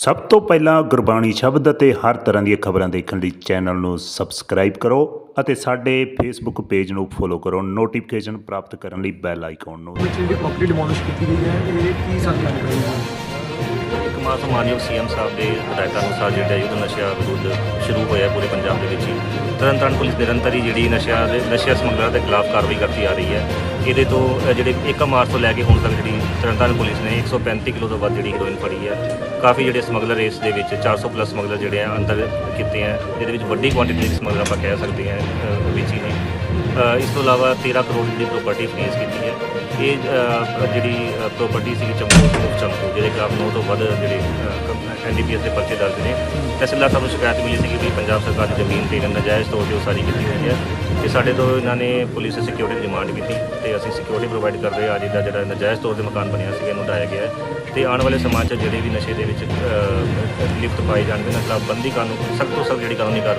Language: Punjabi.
ਸਭ ਤੋਂ ਪਹਿਲਾਂ ਗੁਰਬਾਣੀ ਸ਼ਬਦ ਅਤੇ ਹਰ ਤਰ੍ਹਾਂ ਦੀਆਂ ਖਬਰਾਂ ਦੇਖਣ ਲਈ ਚੈਨਲ ਨੂੰ ਸਬਸਕ੍ਰਾਈਬ ਕਰੋ ਅਤੇ ਸਾਡੇ ਫੇਸਬੁੱਕ ਪੇਜ ਨੂੰ ਫੋਲੋ ਕਰੋ ਨੋਟੀਫਿਕੇਸ਼ਨ ਪ੍ਰਾਪਤ ਕਰਨ ਲਈ ਬੈਲ ਆਈਕਨ ਨੂੰ। ਵਿੱਚ ਜਿਹੜੀ ਪ੍ਰਾਪਰਟੀ ਡਿਮੋਲਿਸ਼ ਕੀਤੀ ਗਈ ਹੈ ਇਹ ਕੀ ਸਾਨੂੰ ਜਾਣਕਾਰੀ ਹੈ? ਇੱਕ ਮਾਸ ਮਾਨਯੋਗ ਸੀਐਮ ਸਾਹਿਬ ਦੇ ਹਦਾਇਤਾਂ ਅਨੁਸਾਰ ਜਿਹੜਾ ਯੁੱਧ ਨਸ਼ਾ ਵਿਰੁੱਧ ਸ਼ੁਰੂ ਹੋਇਆ ਪੂਰੇ ਪੰਜਾਬ ਦੇ ਵਿੱਚ ਹੀ। ਤਰਨਤਾਰਨ ਪੁਲਿਸ ਨਿਰੰਤਰ ਹੀ ਜਿਹੜੀ ਨਸ਼ਾ ਦੇ ਨਸ਼ਾ ਸਮਗਲਰਾਂ ਦੇ ਖਿਲਾਫ ਕਾਰਵਾਈ ਕਰਦੀ ਆ ਰਹੀ ਹੈ। ਇਹਦੇ ਤੋਂ ਅ, ਜਿਹੜੇ 1 ਮਾਰਚ ਤੋਂ ਲੈ ਕੇ ਹੁਣ ਤੱਕ ਜਿਹੜੀ ਤਰਨਤਾਰਨ ਪੁਲਿਸ ਨੇ 135 ਕਿਲੋ ਤੋਂ ਵੱਧ ਜਿਹੜੀ ਹੀਰੋਇਨ ਫੜੀ ਹੈ। ਕਾਫੀ ਜਿਹੜੇ ਸਮਗਲਰ ਇਸ ਦੇ ਵਿੱਚ 400 ਪਲੱਸ ਸਮਗਲਰ ਜਿਹੜੇ ਆ ਅੰਦਰ ਕੀਤੇ ਆ। ਜਿਹਦੇ ਵਿੱਚ ਵੱਡੀ ਕੁਆਂਟੀਟੀ ਦੇ ਸਮਗਲਰ ਆਪਾਂ ਕਹਿ ਸਕਦੇ ਹਾਂ ਅ, ਵਿੱਚ ਹੀ ਨੇ। ਅ, ਇਸ ਤੋਂ ਇਲਾਵਾ 13 ਕਰੋੜ ਦੀ ਪ੍ਰਾਪਰਟੀ ਫਰੀਜ਼ ਕੀਤੀ ਹੈ। ਇਹ ਅ, ਜਿਹੜੀ ਪ੍ਰਾਪਰਟੀ ਸੀ ਚੰਪੂ ਤੋਂ ਜਿਹਦੇ ਖਿਲਾਫ ਨੌ ਤੋਂ ਵੱਧ ਜਿਹੜੇ ਐਨਡੀਪੀਐਸ ਦੇ ਪਰਚੇ ਦਰਜ ਨੇ। ਤਹਿਸੀਲਦਾਰ ਸਾਹਿਬ ਨੂੰ ਸ਼ਿਕਾਇਤ ਮਿਲੀ ਸੀ ਕਿ ਪੰਜਾਬ ਸਰਕਾਰ ਦੀ ਜ਼ਮੀਨ ਤੇ ਇਹਨਾਂ ਨਜਾਇਜ਼ ਤੌਰ ਤੇ ਉਸਾਰੀ ਕੀਤੀ ਹੋਈ ਹੈ ਤੇ ਸਾਡੇ ਤੋਂ ਇਹਨਾਂ ਨੇ ਪੁਲਿਸ ਸਿਕਿਉਰਿਟੀ ਦੀ ਡਿਮਾਂਡ ਕੀਤੀ ਤੇ ਅਸੀਂ ਸਿਕਿਉਰਿਟੀ ਪ੍ਰੋਵਾਈਡ ਕਰਦੇ ਹਾਂ। ਅੱਜ ਦਾ ਜਿਹੜਾ ਨਜਾਇਜ਼ ਤੌਰ ਤੇ ਮਕਾਨ ਬਣਿਆ ਸੀ ਇਹਨੂੰ ਢਾਇਆ ਗਿਆ ਹੈ ਤੇ ਆਉਣ ਵਾਲੇ ਸਮਾਜ 'ਚ ਜਿਹੜੇ ਵੀ ਨਸ਼ੇ ਦੇ ਵਿੱਚ ਅ, ਲਿਪਤ ਪਾਏ ਜਾਣਗੇ ਉਹਨਾਂ ਖਿਲਾਫ ਬੰਦੀ ਕਾਨੂੰਨ ਸਖਤ ਤੋਂ ਸਖਤ ਜਿਹੜੀ ਕਾਨੂੰਨੀ ਕਾਰਵਾਈ